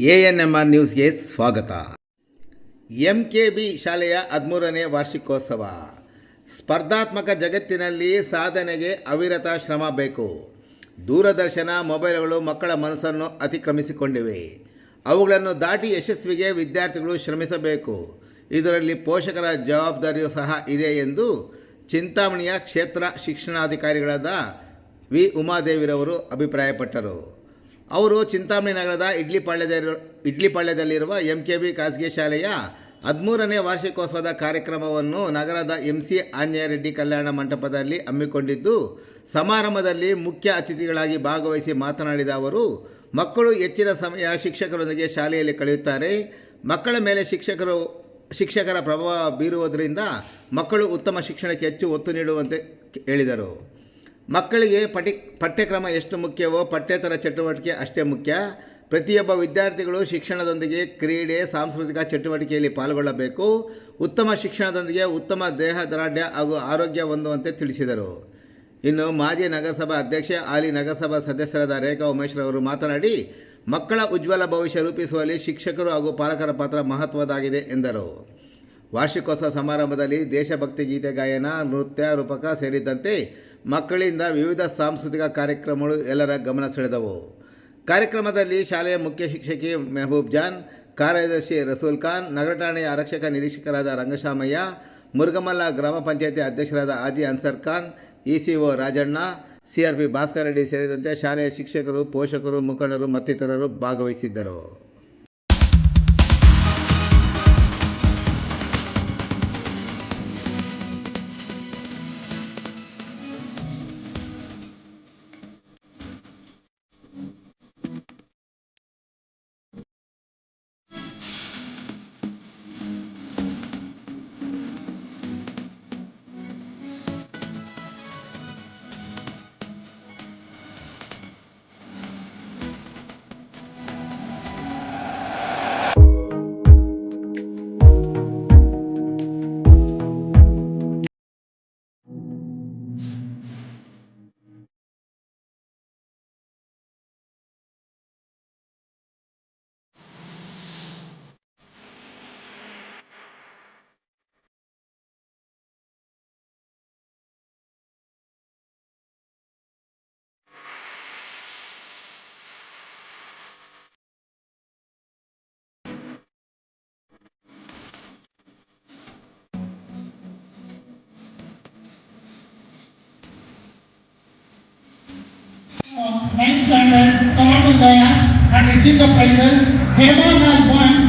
A N M R ನ್ಯೂಸ್ಗೆ ಸ್ವಾಗತ. M K B ಶಾಲೆಯ ಹದಿಮೂರನೇ ವಾರ್ಷಿಕೋತ್ಸವ. ಸ್ಪರ್ಧಾತ್ಮಕ ಜಗತ್ತಿನಲ್ಲಿ ಸಾಧನೆಗೆ ಅವಿರತ ಶ್ರಮ ಬೇಕು. ದೂರದರ್ಶನ, ಮೊಬೈಲ್ಗಳು ಮಕ್ಕಳ ಮನಸ್ಸನ್ನು ಅತಿಕ್ರಮಿಸಿಕೊಂಡಿವೆ. ಅವುಗಳನ್ನು ದಾಟಿ ಯಶಸ್ವಿಗೆ ವಿದ್ಯಾರ್ಥಿಗಳು ಶ್ರಮಿಸಬೇಕು. ಇದರಲ್ಲಿ ಪೋಷಕರ ಜವಾಬ್ದಾರಿಯೂ ಸಹ ಇದೆ ಎಂದು ಚಿಂತಾಮಣಿಯ ಕ್ಷೇತ್ರ ಶಿಕ್ಷಣಾಧಿಕಾರಿಗಳಾದ ವಿ ಉಮಾದೇವಿರವರು ಅಭಿಪ್ರಾಯಪಟ್ಟರು. ಅವರು ಚಿಂತಾಮಣಿ ನಗರದ ಇಡ್ಲಿಪಾಳ್ಯದ ಇಡ್ಲಿಪಾಳ್ಯದಲ್ಲಿರುವ ಎಂ ಕೆ ಬಿ ಖಾಸಗಿ ಶಾಲೆಯ ಹದಿಮೂರನೇ ವಾರ್ಷಿಕೋತ್ಸವದ ಕಾರ್ಯಕ್ರಮವನ್ನು ನಗರದ ಎಂ ಸಿ ಆಂಜನೇಯರೆಡ್ಡಿ ಕಲ್ಯಾಣ ಮಂಟಪದಲ್ಲಿ ಹಮ್ಮಿಕೊಂಡಿದ್ದು, ಸಮಾರಂಭದಲ್ಲಿ ಮುಖ್ಯ ಅತಿಥಿಗಳಾಗಿ ಭಾಗವಹಿಸಿ ಮಾತನಾಡಿದ ಅವರು, ಮಕ್ಕಳು ಹೆಚ್ಚಿನ ಸಮಯ ಶಿಕ್ಷಕರೊಂದಿಗೆ ಶಾಲೆಯಲ್ಲಿ ಕಳೆಯುತ್ತಾರೆ. ಮಕ್ಕಳ ಮೇಲೆ ಶಿಕ್ಷಕರು ಶಿಕ್ಷಕರ ಪ್ರಭಾವ ಬೀರುವುದರಿಂದ ಮಕ್ಕಳು ಉತ್ತಮ ಶಿಕ್ಷಣಕ್ಕೆ ಹೆಚ್ಚು ಒತ್ತು ನೀಡುವಂತೆ ಹೇಳಿದರು. ಮಕ್ಕಳಿಗೆ ಪಠಿ, ಪಠ್ಯಕ್ರಮ ಎಷ್ಟು ಮುಖ್ಯವೋ ಪಠ್ಯೇತರ ಚಟುವಟಿಕೆ ಅಷ್ಟೇ ಮುಖ್ಯ. ಪ್ರತಿಯೊಬ್ಬ ವಿದ್ಯಾರ್ಥಿಗಳು ಶಿಕ್ಷಣದೊಂದಿಗೆ ಕ್ರೀಡೆ, ಸಾಂಸ್ಕೃತಿಕ ಚಟುವಟಿಕೆಯಲ್ಲಿ ಪಾಲ್ಗೊಳ್ಳಬೇಕು. ಉತ್ತಮ ಶಿಕ್ಷಣದೊಂದಿಗೆ ಉತ್ತಮ ದೇಹ ದ್ರಾಢ್ಯ ಹಾಗೂ ಆರೋಗ್ಯ ಹೊಂದುವಂತೆ ತಿಳಿಸಿದರು. ಇನ್ನು ಮಾಜಿ ನಗರಸಭಾ ಅಧ್ಯಕ್ಷೆ, ಹಾಲಿ ನಗರಸಭಾ ಸದಸ್ಯರಾದ ರೇಖಾ ಉಮೇಶ್ರವರು ಮಾತನಾಡಿ, ಮಕ್ಕಳ ಉಜ್ವಲ ಭವಿಷ್ಯ ರೂಪಿಸುವಲ್ಲಿ ಶಿಕ್ಷಕರು ಹಾಗೂ ಪಾಲಕರ ಪಾತ್ರ ಮಹತ್ವದಾಗಿದೆ ಎಂದರು. ವಾರ್ಷಿಕೋತ್ಸವ ಸಮಾರಂಭದಲ್ಲಿ ದೇಶಭಕ್ತಿ ಗೀತೆ, ಗಾಯನ, ನೃತ್ಯ ರೂಪಕ ಸೇರಿದಂತೆ ಮಕ್ಕಳಿಂದ ವಿವಿಧ ಸಾಂಸ್ಕೃತಿಕ ಕಾರ್ಯಕ್ರಮಗಳು ಎಲ್ಲರ ಗಮನ ಸೆಳೆದವು. ಕಾರ್ಯಕ್ರಮದಲ್ಲಿ ಶಾಲೆಯ ಮುಖ್ಯ ಶಿಕ್ಷಕಿ ಮೆಹಬೂಬ್ ಜಾನ್, ಕಾರ್ಯದರ್ಶಿ ರಸೂಲ್ ಖಾನ್, ನಗರ ಠಾಣೆಯ ಆರಕ್ಷಕ ನಿರೀಕ್ಷಕರಾದ ರಂಗಶಾಮಯ್ಯ ಮುರುಗಮಲ್ಲ ಗ್ರಾಮ ಪಂಚಾಯತಿ ಅಧ್ಯಕ್ಷರಾದ ಆಜಿ ಅನ್ಸರ್ ಖಾನ್, ಇಸಿಒ ರಾಜಣ್ಣ, ಸಿಆರ್ಪಿ ಭಾಸ್ಕರ ರೆಡ್ಡಿ ಸೇರಿದಂತೆ ಶಾಲೆಯ ಶಿಕ್ಷಕರು, ಪೋಷಕರು, ಮುಖಂಡರು ಮತ್ತಿತರರು ಭಾಗವಹಿಸಿದ್ದರು. Chairman, I have a And I the prizes. Hemant has won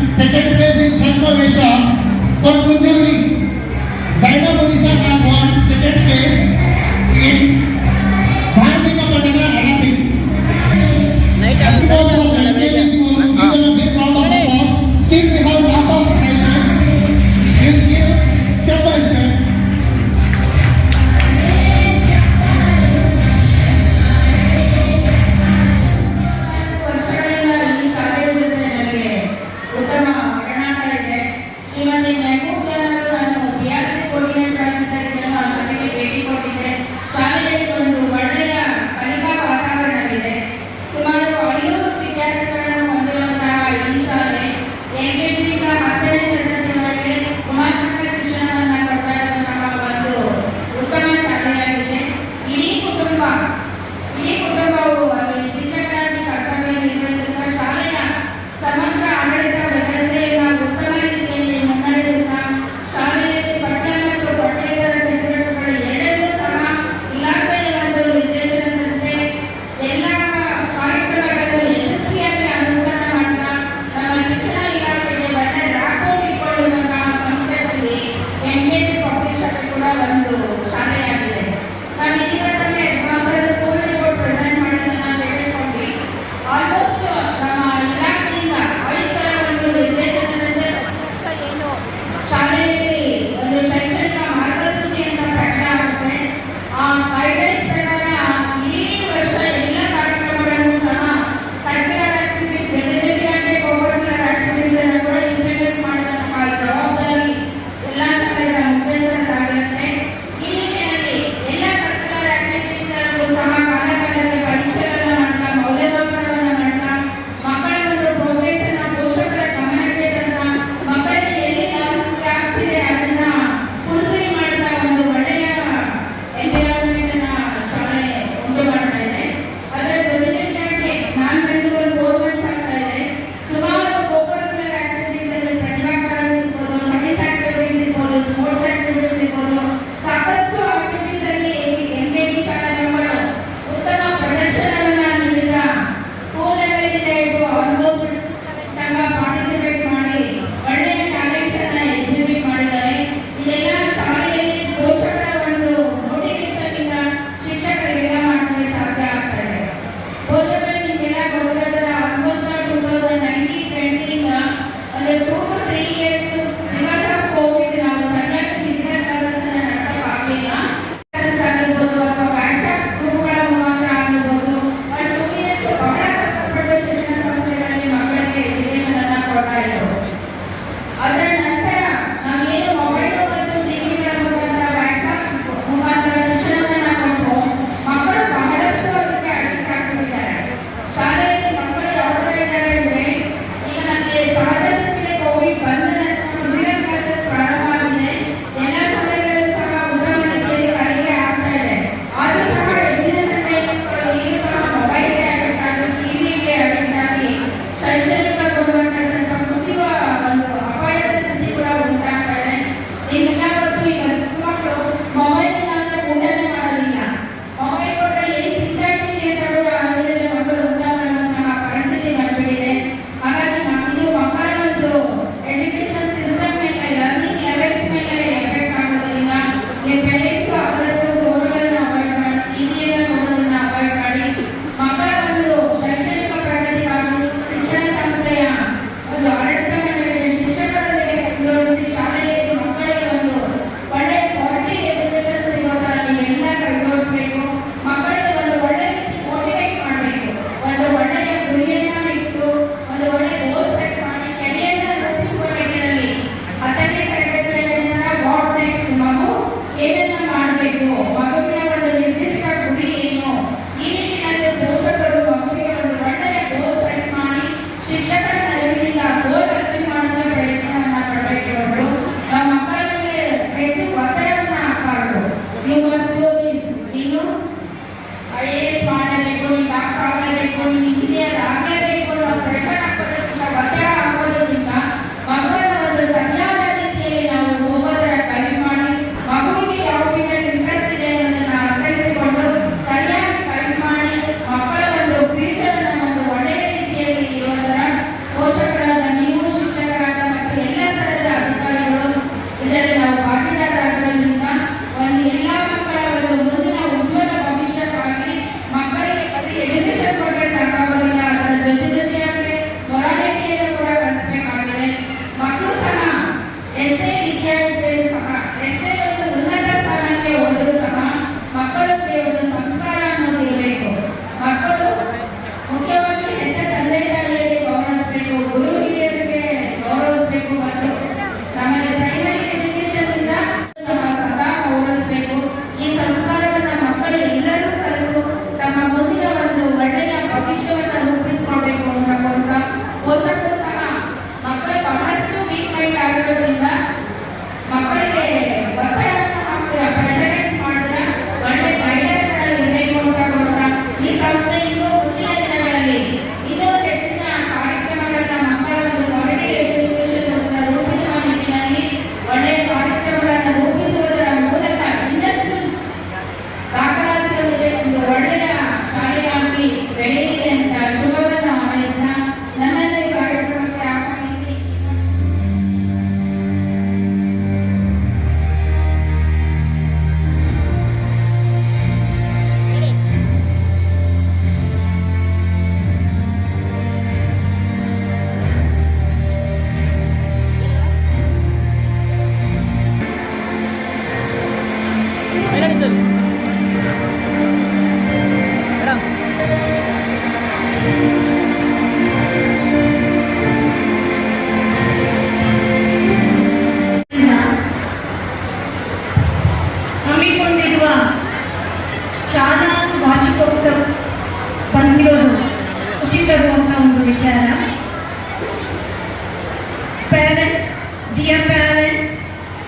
dear parents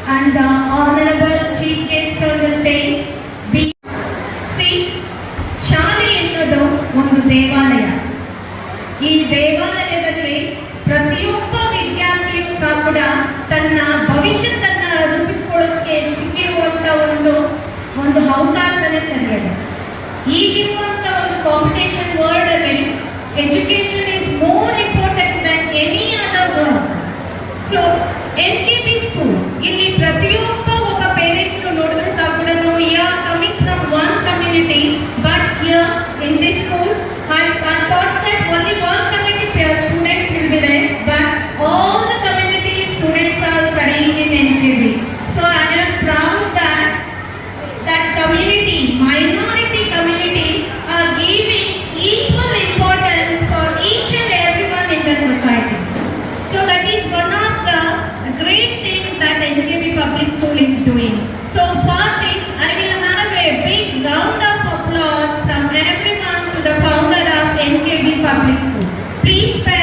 and the Honorable Chief Guest of the State, be see, ಶಾಲೆ ಎನ್ನುವುದು ಒಂದು ದೇವಾಲಯ. ಈ ದೇವಾಲಯದಲ್ಲಿ ಪ್ರತಿಯೊಬ್ಬ ವಿದ್ಯಾರ್ಥಿಯೂ ಸಹ ಕೂಡ ತನ್ನ ಭವಿಷ್ಯತನ್ನ ರೂಪಿಸಿಕೊಳ್ಳೋಕೆ ಸಿಕ್ಕಿರುವಂತ ಒಂದು ಒಂದು ಅವಕಾಶನ ತಂದಿದೆ. ಈಗಿರುವಂತ ಒಂದು ಕಾಂಪಿಟೇಷನ್ ವರ್ಲ್ಡ್ ಅಲ್ಲಿ ಎಜುಕೇಶನ್ Please